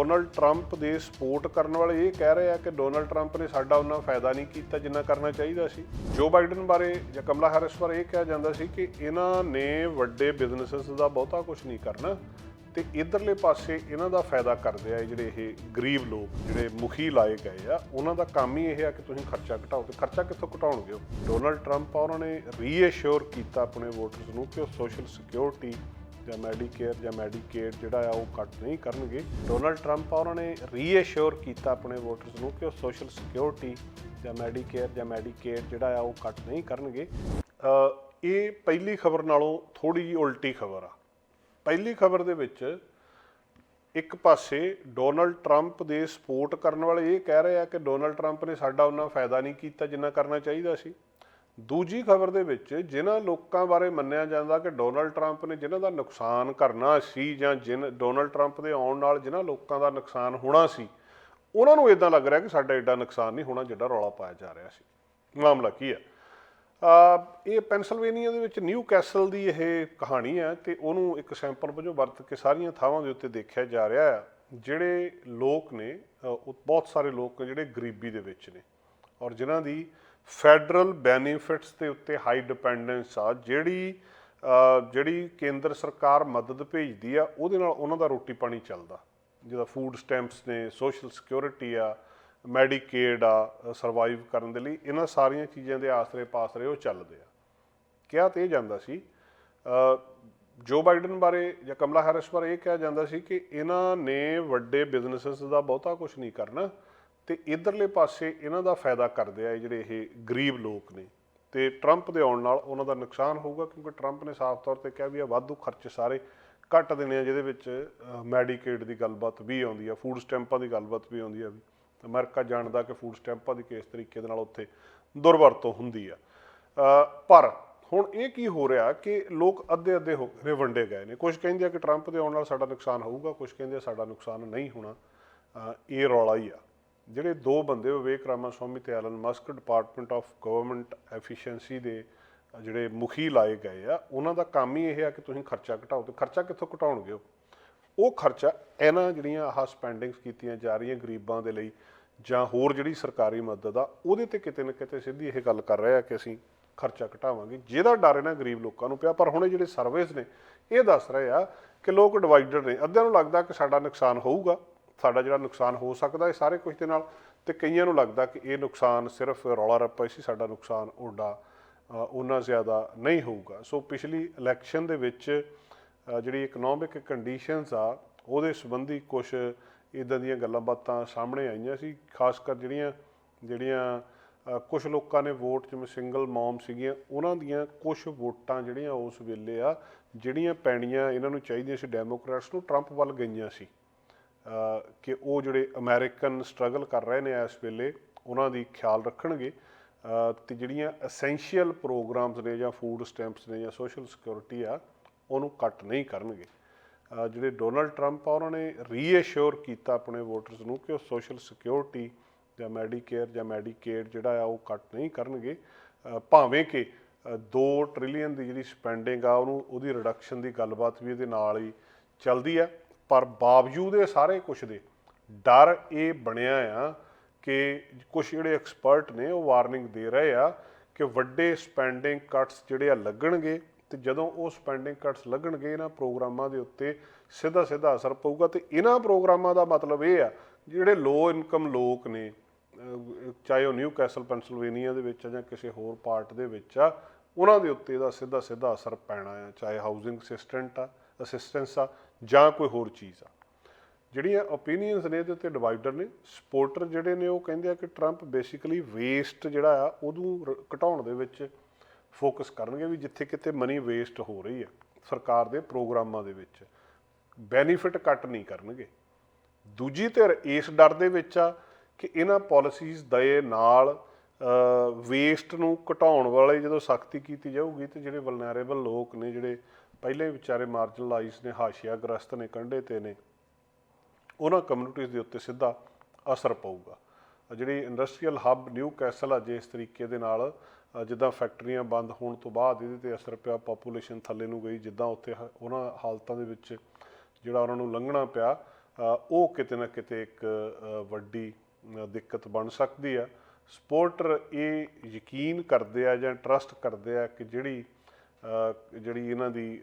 Donald Trump ਦੇ support ਕਰਨ ਵਾਲੇ ਇਹ ਕਹਿ ਰਹੇ ਆ ਕਿ ਡੋਨਲਡ ਟਰੰਪ ਨੇ ਸਾਡਾ ਉਹਨਾਂ ਫਾਇਦਾ ਨਹੀਂ ਕੀਤਾ ਜਿੰਨਾ ਕਰਨਾ ਚਾਹੀਦਾ ਸੀ। ਜੋ ਬਾਈਡਨ ਬਾਰੇ ਜਾਂ ਕਮਲਾ ਹੈਰਿਸ ਬਾਰੇ ਇਹ ਕਿਹਾ ਜਾਂਦਾ ਸੀ ਕਿ ਇਹਨਾਂ ਨੇ ਵੱਡੇ ਬਿਜ਼ਨੈਸਸ ਦਾ ਬਹੁਤਾ ਕੁਝ ਨਹੀਂ ਕਰਨਾ ਤੇ ਇਧਰਲੇ ਪਾਸੇ ਇਹਨਾਂ ਦਾ ਫਾਇਦਾ ਕਰਦੇ ਆ ਜਿਹੜੇ ਇਹ ਗਰੀਬ ਲੋਕ, ਜਿਹੜੇ ਮੁਖੀ ਲਾਏ ਗਏ ਆ, ਉਹਨਾਂ ਦਾ ਕੰਮ ਹੀ ਇਹ ਆ ਕਿ ਤੁਸੀਂ ਖਰਚਾ ਘਟਾਓ ਤੇ ਖਰਚਾ ਕਿੱਥੋਂ ਘਟਾਉਣਗੇ ਉਹ? ਡੋਨਲਡ ਟਰੰਪ ਆ, ਉਹਨਾਂ ਨੇ ਰੀਅਸ਼ੋਰ ਕੀਤਾ ਆਪਣੇ ਵੋਟਰਸ ਨੂੰ ਕਿ ਉਹ ਸੋਸ਼ਲ ਸਿਕਿਉਰਿਟੀ ਜਾਂ ਮੈਡੀਕੇਅਰ ਜਾਂ ਮੈਡੀਕੇਡ ਜਿਹੜਾ ਆ ਉਹ ਕੱਟ ਨਹੀਂ ਕਰਨਗੇ। ਡੋਨਲਡ ਟਰੰਪ ਆ, ਉਹਨਾਂ ਨੇ ਰੀਐਸ਼ੋਰ ਕੀਤਾ ਆਪਣੇ ਵੋਟਰਸ ਨੂੰ ਕਿ ਉਹ ਸੋਸ਼ਲ ਸਿਕਿਉਰਿਟੀ ਜਾਂ ਮੈਡੀਕੇਅਰ ਜਾਂ ਮੈਡੀਕੇਡ ਜਿਹੜਾ ਆ ਉਹ ਕੱਟ ਨਹੀਂ ਕਰਨਗੇ। ਇਹ ਪਹਿਲੀ ਖਬਰ ਨਾਲੋਂ ਥੋੜੀ ਜਿਹੀ ਉਲਟੀ ਖਬਰ ਆ। ਪਹਿਲੀ ਖਬਰ ਦੇ ਵਿੱਚ ਇੱਕ ਪਾਸੇ ਡੋਨਲਡ ਟਰੰਪ ਦੇ ਸਪੋਰਟ ਕਰਨ ਵਾਲੇ ਇਹ ਕਹਿ ਰਹੇ ਆ ਕਿ ਡੋਨਲਡ ਟਰੰਪ ਨੇ ਸਾਡਾ ਉਹਨਾਂ ਫਾਇਦਾ ਨਹੀਂ ਕੀਤਾ ਜਿੰਨਾ ਕਰਨਾ ਚਾਹੀਦਾ ਸੀ। ਦੂਜੀ ਖਬਰ ਦੇ ਵਿੱਚ ਜਿਨ੍ਹਾਂ ਲੋਕਾਂ ਬਾਰੇ ਮੰਨਿਆ ਜਾਂਦਾ ਕਿ ਡੋਨਲਡ ਟਰੰਪ ਨੇ ਜਿਨ੍ਹਾਂ ਦਾ ਨੁਕਸਾਨ ਕਰਨਾ ਸੀ ਜਾਂ ਜਿਨ ਡੋਨਲਡ ਟਰੰਪ ਦੇ ਆਉਣ ਨਾਲ ਜਿਨ੍ਹਾਂ ਲੋਕਾਂ ਦਾ ਨੁਕਸਾਨ ਹੋਣਾ ਸੀ, ਉਹਨਾਂ ਨੂੰ ਇਦਾਂ ਲੱਗ ਰਿਹਾ ਕਿ ਸਾਡਾ ਐਡਾ ਨੁਕਸਾਨ ਨਹੀਂ ਹੋਣਾ ਜਿੱਡਾ ਰੌਲਾ ਪਾਇਆ ਜਾ ਰਿਹਾ ਸੀ। ਮਾਮਲਾ ਕੀ ਹੈ? ਇਹ ਪੈਨਸਲਵੇਨੀਆ ਦੇ ਵਿੱਚ ਨਿਊ ਕੈਸਲ ਦੀ ਇਹ ਕਹਾਣੀ ਹੈ ਤੇ ਉਹਨੂੰ ਇੱਕ ਸੈਂਪਲ ਵਜੋਂ ਵਰਤ ਕੇ ਸਾਰੀਆਂ ਥਾਵਾਂ ਦੇ ਉੱਤੇ ਦੇਖਿਆ ਜਾ ਰਿਹਾ ਹੈ, ਜਿਹੜੇ ਲੋਕ ਨੇ ਬਹੁਤ ਸਾਰੇ ਲੋਕ ਜਿਹੜੇ ਗਰੀਬੀ ਦੇ ਵਿੱਚ ਨੇ ਔਰ ਜਿਨ੍ਹਾਂ ਦੀ ਫੈਡਰਲ ਬੈਨੀਫਿਟਸ ਦੇ ਉੱਤੇ ਹਾਈ ਡਿਪੈਂਡੈਂਸ ਆ, ਜਿਹੜੀ ਜਿਹੜੀ ਕੇਂਦਰ ਸਰਕਾਰ ਮਦਦ ਭੇਜਦੀ ਆ, ਉਹਦੇ ਨਾਲ ਉਹਨਾਂ ਦਾ ਰੋਟੀ ਪਾਣੀ ਚੱਲਦਾ। ਜਿਹਦਾ ਫੂਡ ਸਟੈਂਪਸ ਨੇ, ਸੋਸ਼ਲ ਸਿਕਿਉਰਿਟੀ ਆ, ਮੈਡੀਕੇਡ ਆ, ਸਰਵਾਈਵ ਕਰਨ ਦੇ ਲਈ, ਇਹਨਾਂ ਸਾਰੀਆਂ ਚੀਜ਼ਾਂ ਦੇ ਆਸਰੇ ਪਾਸਰੇ ਉਹ ਚੱਲਦੇ ਆ। ਕਿਹਾ ਤੇ ਇਹ ਜਾਂਦਾ ਸੀ ਜੋ ਬਾਈਡਨ ਬਾਰੇ ਜਾਂ ਕਮਲਾ ਹੈਰਿਸ ਬਾਰੇ ਇਹ ਕਿਹਾ ਜਾਂਦਾ ਸੀ ਕਿ ਇਹਨਾਂ ਨੇ ਵੱਡੇ ਬਿਜ਼ਨੈਸਸ ਦਾ ਬਹੁਤਾ ਕੁਝ ਨਹੀਂ ਕਰਨਾ। ਤੇ ਇਧਰਲੇ ਪਾਸੇ ਇਹਨਾਂ ਦਾ ਫਾਇਦਾ ਕਰਦੇ ਆ ਜਿਹੜੇ ਇਹ ਗਰੀਬ ਲੋਕ ਨੇ। ਤੇ ਟਰੰਪ ਦੇ ਆਉਣ ਨਾਲ ਉਹਨਾਂ ਦਾ ਨੁਕਸਾਨ ਹੋਊਗਾ ਕਿਉਂਕਿ ਟਰੰਪ ਨੇ ਸਾਫ਼ ਤੌਰ ਤੇ ਕਿਹਾ ਵੀ ਆ ਵਾਧੂ ਖਰਚੇ ਸਾਰੇ ਘੱਟ ਦੇਣੇ ਆ, ਜਿਹਦੇ ਵਿੱਚ ਮੈਡੀਕੇਡ ਦੀ ਗੱਲਬਾਤ ਵੀ ਆਉਂਦੀ ਆ ਫੂਡ ਸਟੈਂਪਾਂ ਦੀ ਗੱਲਬਾਤ ਵੀ ਆਉਂਦੀ ਆ ਵੀ। ਅਮਰੀਕਾ ਜਾਣਦਾ ਕਿ ਫੂਡ ਸਟੈਂਪਾਂ ਦੀ ਕਿਸ ਤਰੀਕੇ ਦੇ ਨਾਲ ਉੱਥੇ ਦੁਰਵਰਤੋਂ ਹੁੰਦੀ ਆ। ਪਰ ਹੁਣ ਇਹ ਕੀ ਹੋ ਰਿਹਾ ਕਿ ਲੋਕ ਅੱਧੇ ਅੱਧੇ ਹੋ ਰਹੇ ਵੰਡੇ ਗਏ ਨੇ। ਕੁਝ ਕਹਿੰਦੇ ਆ ਕਿ ਟਰੰਪ ਦੇ ਆਉਣ ਨਾਲ ਸਾਡਾ ਨੁਕਸਾਨ ਹੋਊਗਾ ਕੁਝ ਕਹਿੰਦੇ ਆ ਸਾਡਾ ਨੁਕਸਾਨ ਨਹੀਂ ਹੋਣਾ। ਇਹ ਰੌਲਾ ਹੀ ਆ। ਜਿਹੜੇ ਦੋ ਬੰਦੇ ਵਿਵੇਕ ਰਾਮਾ ਸਵਾਮੀ ਤੇ Elon Musk department of government efficiency ਦੇ ਜਿਹੜੇ ਮੁਖੀ ਲਾਏ ਗਏ ਆ, ਉਹਨਾਂ ਦਾ ਕੰਮ ਹੀ ਇਹ ਆ ਕਿ ਤੁਸੀਂ ਖਰਚਾ ਘਟਾਓ ਤੇ ਖਰਚਾ ਕਿੱਥੋਂ ਘਟਾਉਣਗੇ ਉਹ? ਖਰਚਾ ਇਹਨਾਂ ਜਿਹੜੀਆਂ ਆਹ ਸਪੈਂਡਿੰਗਸ ਕੀਤੀਆਂ ਜਾ ਰਹੀਆਂ ਗਰੀਬਾਂ ਦੇ ਲਈ ਜਾਂ ਹੋਰ ਜਿਹੜੀ ਸਰਕਾਰੀ ਮਦਦ ਆ, ਉਹਦੇ ਤੇ ਕਿਤੇ ਨਾ ਕਿਤੇ ਸਿੱਧੀ ਇਹ ਗੱਲ ਕਰ ਰਹੇ ਆ ਕਿ ਅਸੀਂ ਖਰਚਾ ਘਟਾਵਾਂਗੇ। ਜਿਹਦਾ ਡਰ ਇਹਨਾਂ ਗਰੀਬ ਲੋਕਾਂ ਨੂੰ ਪਿਆ, ਪਰ ਹੁਣ ਇਹ ਜਿਹੜੇ ਸਰਵੇਸ ਨੇ, ਇਹ ਦੱਸ ਰਹੇ ਆ ਕਿ ਲੋਕ ਡਿਵਾਈਡਡ ਨੇ। ਅੱਧਿਆਂ ਨੂੰ ਲੱਗਦਾ ਕਿ ਸਾਡਾ ਨੁਕਸਾਨ ਹੋਊਗਾ। ਸਾਡਾ ਜਿਹੜਾ ਨੁਕਸਾਨ ਹੋ ਸਕਦਾ ਇਹ ਸਾਰੇ ਕੁਝ ਦੇ ਨਾਲ ਤੇ ਕਈਆਂ ਨੂੰ ਲੱਗਦਾ ਕਿ ਇਹ ਨੁਕਸਾਨ ਸਿਰਫ ਰੌਲਾ ਰੱਪਾ ਹੀ ਸੀ, ਸਾਡਾ ਨੁਕਸਾਨ ਓਡਾ ਉਹਨਾਂ ਜ਼ਿਆਦਾ ਨਹੀਂ ਹੋਊਗਾ। ਸੋ ਪਿਛਲੀ ਇਲੈਕਸ਼ਨ ਦੇ ਵਿੱਚ ਜਿਹੜੀ ਇਕਨੋਮਿਕ ਕੰਡੀਸ਼ਨਸ ਆ, ਉਹਦੇ ਸੰਬੰਧੀ ਕੁਝ ਇਦਾਂ ਦੀਆਂ ਗੱਲਾਂ ਬਾਤਾਂ ਸਾਹਮਣੇ ਆਈਆਂ ਸੀ, ਖਾਸ ਕਰ ਜਿਹੜੀਆਂ ਜਿਹੜੀਆਂ ਕੁਝ ਲੋਕਾਂ ਨੇ ਵੋਟ ਜਿਵੇਂ ਸਿੰਗਲ ਮਮ ਸੀਗੀਆਂ, ਉਹਨਾਂ ਦੀਆਂ ਕੁਝ ਵੋਟਾਂ ਜਿਹੜੀਆਂ ਉਸ ਵੇਲੇ ਆ, ਜਿਹੜੀਆਂ ਪੈਣੀਆਂ ਇਹਨਾਂ ਨੂੰ ਚਾਹੀਦੀਆਂ ਸੀ ਡੈਮੋਕ੍ਰੈਟਸ ਨੂੰ ਟਰੰਪ ਵੱਲ ਗਈਆਂ ਸੀ। ਕਿ ਉਹ ਜਿਹੜੇ ਅਮਰੀਕਨ ਸਟਰਗਲ ਕਰ ਰਹੇ ਨੇ ਇਸ ਵੇਲੇ ਉਹਨਾਂ ਦੀ ਖਿਆਲ ਰੱਖਣਗੇ। ਅ, ਤੇ ਜਿਹੜੀਆਂ ਐਸੈਂਸ਼ੀਅਲ ਪ੍ਰੋਗਰਾਮਸ ਨੇ ਜਾਂ ਫੂਡ ਸਟੈਂਪਸ ਨੇ ਜਾਂ ਸੋਸ਼ਲ ਸਿਕਿਉਰਿਟੀ ਆ ਉਹਨੂੰ ਕੱਟ ਨਹੀਂ ਕਰਨਗੇ। ਜਿਹੜੇ ਡੋਨਲਡ ਟਰੰਪ ਆ ਉਹਨਾਂ ਨੇ ਰੀਐਸ਼ੋਰ ਕੀਤਾ ਆਪਣੇ ਵੋਟਰਸ ਨੂੰ ਕਿ ਉਹ ਸੋਸ਼ਲ ਸਿਕਿਉਰਿਟੀ ਜਾਂ ਮੈਡੀਕੇਅਰ ਜਾਂ ਮੈਡੀਕੇਡ ਜਿਹੜਾ ਆ ਉਹ ਕੱਟ ਨਹੀਂ ਕਰਨਗੇ। ਭਾਵੇਂ ਕਿ 2 ਟ੍ਰਿਲੀਅਨ ਦੀ ਜਿਹੜੀ ਸਪੈਂਡਿੰਗ ਆ ਉਹਨੂੰ ਉਹਦੀ ਰਿਡਕਸ਼ਨ ਦੀ ਗੱਲਬਾਤ ਵੀ ਇਹਦੇ ਨਾਲ ਹੀ ਚੱਲਦੀ ਆ। ਪਰ ਬਾਵਜੂਦ ਇਹ ਸਾਰੇ ਕੁਝ ਦੇ ਡਰ ਇਹ ਬਣਿਆ ਆ ਕਿ ਕੁਝ ਜਿਹੜੇ ਐਕਸਪਰਟ ਨੇ ਉਹ ਵਾਰਨਿੰਗ ਦੇ ਰਹੇ ਆ ਕਿ ਵੱਡੇ ਸਪੈਂਡਿੰਗ ਕੱਟਸ ਜਿਹੜੇ ਆ ਲੱਗਣਗੇ ਤੇ ਜਦੋਂ ਉਹ ਸਪੈਂਡਿੰਗ ਕੱਟਸ ਲੱਗਣਗੇ, ਇਹਨਾਂ ਪ੍ਰੋਗਰਾਮਾਂ ਦੇ ਉੱਤੇ ਸਿੱਧਾ ਸਿੱਧਾ ਅਸਰ ਪਊਗਾ ਤੇ ਇਹਨਾਂ ਪ੍ਰੋਗਰਾਮਾਂ ਦਾ ਮਤਲਬ ਇਹ ਆ, ਜਿਹੜੇ ਲੋ ਇਨਕਮ ਲੋਕ ਨੇ ਚਾਹੇ ਉਹ ਨਿਊ ਕੈਸਲ ਪੈਨਸਲਵੇਨੀਆ ਦੇ ਵਿੱਚ ਆ ਜਾਂ ਕਿਸੇ ਹੋਰ ਪਾਰਟ ਦੇ ਵਿੱਚ ਆ, ਉਹਨਾਂ ਦੇ ਉੱਤੇ ਇਹਦਾ ਸਿੱਧਾ ਸਿੱਧਾ ਅਸਰ ਪੈਣਾ ਆ, ਚਾਹੇ ਹਾਊਸਿੰਗ ਅਸਿਸਟੈਂਟ ਆ ਅਸਿਸਟੈਂਸ ਆ ਜਾਂ ਕੋਈ ਹੋਰ ਚੀਜ਼ ਆ। ਜਿਹੜੀਆਂ ਓਪੀਨੀਅਨਸ ਨੇ ਇਹਦੇ ਉੱਤੇ ਡਿਵਾਈਡਰ ਨੇ ਸਪੋਰਟਰ ਜਿਹੜੇ ਨੇ ਉਹ ਕਹਿੰਦੇ ਆ ਕਿ ਟਰੰਪ ਬੇਸਿਕਲੀ ਵੇਸਟ ਜਿਹੜਾ ਆ, ਉਹਨੂੰ ਰ- ਘਟਾਉਣ ਦੇ ਵਿੱਚ ਫੋਕਸ ਕਰਨਗੇ ਵੀ ਜਿੱਥੇ ਕਿਤੇ ਮਨੀ ਵੇਸਟ ਹੋ ਰਹੀ ਆ, ਸਰਕਾਰ ਦੇ ਪ੍ਰੋਗਰਾਮਾਂ ਦੇ ਵਿੱਚ। ਬੈਨੀਫਿਟ ਕੱਟ ਨਹੀਂ ਕਰਨਗੇ। ਦੂਜੀ ਧਿਰ ਇਸ ਡਰ ਦੇ ਵਿੱਚ ਆ ਕਿ ਇਹਨਾਂ ਪਾਲਿਸੀਜ਼ ਦੇ ਨਾਲ ਵੇਸਟ ਨੂੰ ਘਟਾਉਣ ਵਾਲੇ ਜਦੋਂ ਸਖਤੀ ਕੀਤੀ ਜਾਊਗੀ ਤੇ ਜਿਹੜੇ ਵਲਨਰੇਬਲ ਲੋਕ ਨੇ, ਜਿਹੜੇ ਪਹਿਲੇ ਵਿਚਾਰੇ ਮਾਰਜਨਲਾਈਜ਼ ਨੇ ਹਾਸ਼ੀਆਗ੍ਰਸਤ ਨੇ, ਕੰਢੇ ਤੇ ਨੇ, ਉਹਨਾਂ ਕਮਿਊਨਿਟੀਜ਼ ਦੇ ਉੱਤੇ ਸਿੱਧਾ ਅਸਰ ਪਊਗਾ। ਜਿਹੜੀ ਇੰਡਸਟਰੀਅਲ ਹੱਬ ਨਿਊ ਕੈਸਲ ਆ ਜੇ ਇਸ ਤਰੀਕੇ ਦੇ ਨਾਲ ਜਿੱਦਾਂ ਫੈਕਟਰੀਆਂ ਬੰਦ ਹੋਣ ਤੋਂ ਬਾਅਦ ਇਹਦੇ ਤੇ ਅਸਰ ਪਿਆ ਪਾਪੂਲੇਸ਼ਨ ਥੱਲੇ ਨੂੰ ਗਈ, ਜਿੱਦਾਂ ਉੱਥੇ ਹ- ਉਹਨਾਂ ਹਾਲਤਾਂ ਦੇ ਵਿੱਚ ਜਿਹੜਾ ਉਹਨਾਂ ਨੂੰ ਲੰਘਣਾ ਪਿਆ ਉਹ ਕਿਤੇ ਨਾ ਕਿਤੇ ਇੱਕ ਵੱਡੀ ਦਿੱਕਤ ਬਣ ਸਕਦੀ ਆ। ਸਪੋਰਟਰ ਇਹ ਯਕੀਨ ਕਰਦੇ ਆ ਜਾਂ ਟਰਸਟ ਕਰਦੇ ਆ ਕਿ ਜਿਹੜੀ ਜਿਹੜੀ ਇਹਨਾਂ ਦੀ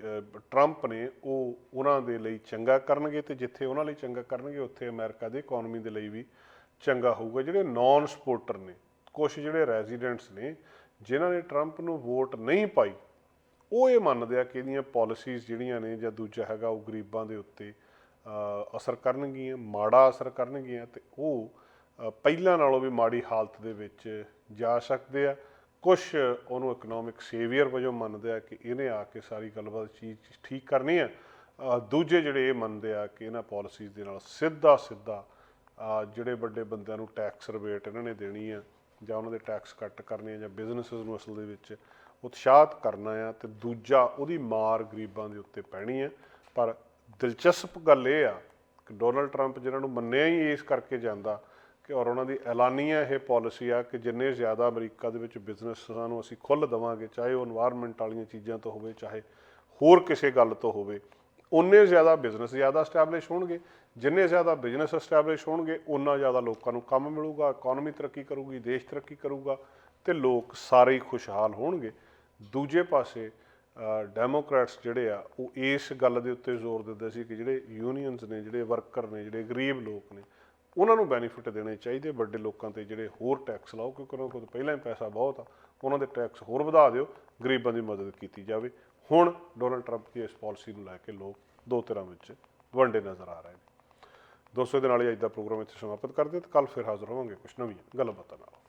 ਟਰੰਪ ਨੇ, ਉਹ ਉਹਨਾਂ ਦੇ ਲਈ ਚੰਗਾ ਕਰਨਗੇ ਤੇ ਜਿੱਥੇ ਉਹਨਾਂ ਲਈ ਚੰਗਾ ਕਰਨਗੇ, ਉੱਥੇ ਅਮਰੀਕਾ ਦੀ ਇਕਨੋਮੀ ਦੇ ਲਈ ਵੀ ਚੰਗਾ ਹੋਊਗਾ। ਜਿਹੜੇ ਨਾਨ ਸਪੋਰਟਰ ਨੇ ਕੁਝ ਜਿਹੜੇ ਰੈਜ਼ੀਡੈਂਟਸ ਨੇ, ਜਿਨ੍ਹਾਂ ਨੇ ਟਰੰਪ ਨੂੰ ਵੋਟ ਨਹੀਂ ਪਾਈ, ਉਹ ਇਹ ਮੰਨਦੇ ਆ ਕਿ ਇਹਦੀਆਂ ਪਾਲਿਸੀਜ਼ ਜਿਹੜੀਆਂ ਨੇ ਜਾਂ ਦੂਜਾ ਹੈਗਾ, ਉਹ ਗਰੀਬਾਂ ਦੇ ਉੱਤੇ ਅਸਰ ਕਰਨਗੀਆਂ, ਮਾੜਾ ਅਸਰ ਕਰਨਗੀਆਂ ਤੇ ਉਹ ਪਹਿਲਾਂ ਨਾਲੋਂ ਵੀ ਮਾੜੀ ਹਾਲਤ ਦੇ ਵਿੱਚ ਜਾ ਸਕਦੇ ਆ। ਕੁਝ ਉਹਨੂੰ ਇਕਨੋਮਿਕ ਸੇਵੀਅਰ ਵਜੋਂ ਮੰਨਦੇ ਆ ਕਿ ਇਹਨੇ ਆ ਕੇ ਸਾਰੀ ਗੱਲਬਾਤ ਚੀਜ਼ ਠੀਕ ਕਰਨੀ ਹੈ ਦੂਜੇ ਜਿਹੜੇ ਇਹ ਮੰਨਦੇ ਆ ਕਿ ਇਹਨਾਂ ਪਾਲਿਸੀਜ਼ ਦੇ ਨਾਲ ਸਿੱਧਾ ਸਿੱਧਾ ਜਿਹੜੇ ਵੱਡੇ ਬੰਦਿਆਂ ਨੂੰ ਟੈਕਸ ਰਿਬੇਟ ਇਹਨਾਂ ਨੇ ਦੇਣੀ ਆ ਜਾਂ ਉਹਨਾਂ ਦੇ ਟੈਕਸ ਕੱਟ ਕਰਨੇ ਆ ਜਾਂ ਬਿਜ਼ਨੈਸਸ ਨੂੰ ਅਸਲ ਦੇ ਵਿੱਚ ਉਤਸ਼ਾਹਤ ਕਰਨਾ ਆ ਤੇ ਦੂਜਾ ਉਹਦੀ ਮਾਰ ਗਰੀਬਾਂ ਦੇ ਉੱਤੇ ਪੈਣੀ ਆ। ਪਰ ਦਿਲਚਸਪ ਗੱਲ ਇਹ ਆ ਕਿ ਡੋਨਲਡ ਟਰੰਪ ਜਿਹਨਾਂ ਨੂੰ ਮੰਨਿਆ ਹੀ ਇਸ ਕਰਕੇ ਜਾਂਦਾ ਕਿ ਔਰ ਉਹਨਾਂ ਦੀ ਐਲਾਨੀ ਹੈ ਇਹ ਪਾਲਿਸੀ ਆ ਕਿ ਜਿੰਨੇ ਜ਼ਿਆਦਾ ਅਮਰੀਕਾ ਦੇ ਵਿੱਚ ਬਿਜ਼ਨੈਸਾਂ ਨੂੰ ਅਸੀਂ ਖੁੱਲ੍ਹ ਦਵਾਂਗੇ, ਚਾਹੇ ਉਹ এনवायरमेंट ਵਾਲੀਆਂ ਚੀਜ਼ਾਂ ਤੋਂ ਹੋਵੇ, ਚਾਹੇ ਹੋਰ ਕਿਸੇ ਗੱਲ ਤੋਂ ਹੋਵੇ। ਉਨੇ ਜ਼ਿਆਦਾ ਬਿਜ਼ਨਸ ਜ਼ਿਆਦਾ ਸਟੈਬਲਿਸ਼ ਹੋਣਗੇ, ਜਿੰਨੇ ਜ਼ਿਆਦਾ ਬਿਜ਼ਨਸ ਸਟੈਬਲਿਸ਼ ਹੋਣਗੇ ਉਨਾ ਜ਼ਿਆਦਾ ਲੋਕਾਂ ਨੂੰ ਕੰਮ ਮਿਲੂਗਾ ਇਕਨੋਮੀ ਤਰੱਕੀ ਕਰੂਗੀ, ਦੇਸ਼ ਤਰੱਕੀ ਕਰੂਗਾ ਤੇ ਲੋਕ ਸਾਰੇ ਹੀ ਖੁਸ਼ਹਾਲ ਹੋਣਗੇ। ਦੂਜੇ ਪਾਸੇ ਡੈਮੋਕ੍ਰੈਟਸ ਜਿਹੜੇ ਆ, ਉਹ ਇਸ ਗੱਲ ਦੇ ਉੱਤੇ ਜ਼ੋਰ ਦਿੰਦੇ ਸੀ ਕਿ ਜਿਹੜੇ ਯੂਨੀਅਨਸ ਨੇ, ਜਿਹੜੇ ਵਰਕਰ ਨੇ, ਜਿਹੜੇ ਗਰੀਬ ਲੋਕ ਨੇ ਉਹਨਾਂ ਨੂੰ ਬੈਨੀਫਿਟ ਦੇਣੇ ਚਾਹੀਦੇ ਵੱਡੇ ਲੋਕਾਂ ਤੇ ਜਿਹੜੇ ਹੋਰ ਟੈਕਸ ਲਾਓ, ਕਿਉਂਕਿ ਉਹਨਾਂ ਕੋਲ ਪਹਿਲਾਂ ਹੀ ਪੈਸਾ ਬਹੁਤ ਆ, ਉਹਨਾਂ ਦੇ ਟੈਕਸ ਹੋਰ ਵਧਾ ਦਿਓ, ਗਰੀਬਾਂ ਦੀ ਮਦਦ ਕੀਤੀ ਜਾਵੇ। ਹੁਣ ਡੋਨਲਡ ਟਰੰਪ ਦੀ ਇਸ ਪਾਲਿਸੀ ਨੂੰ ਲੈ ਕੇ ਲੋਕ ਦੋ ਤਰ੍ਹਾਂ ਵਿੱਚ ਵੰਡੇ ਨਜ਼ਰ ਆ ਰਹੇ ਨੇ। ਦੋਸਤੋ ਦੇ ਨਾਲ ਹੀ ਅੱਜ ਦਾ ਪ੍ਰੋਗਰਾਮ ਇੱਥੇ ਸਮਾਪਤ ਕਰਦੇ ਹਾਂ ਤੇ ਕੱਲ ਫਿਰ ਹਾਜ਼ਰ ਹੋਵਾਂਗੇ ਕੁਝ ਨਵੀਆਂ ਗੱਲਾਂ ਬਾਤਾਂ ਨਾਲ।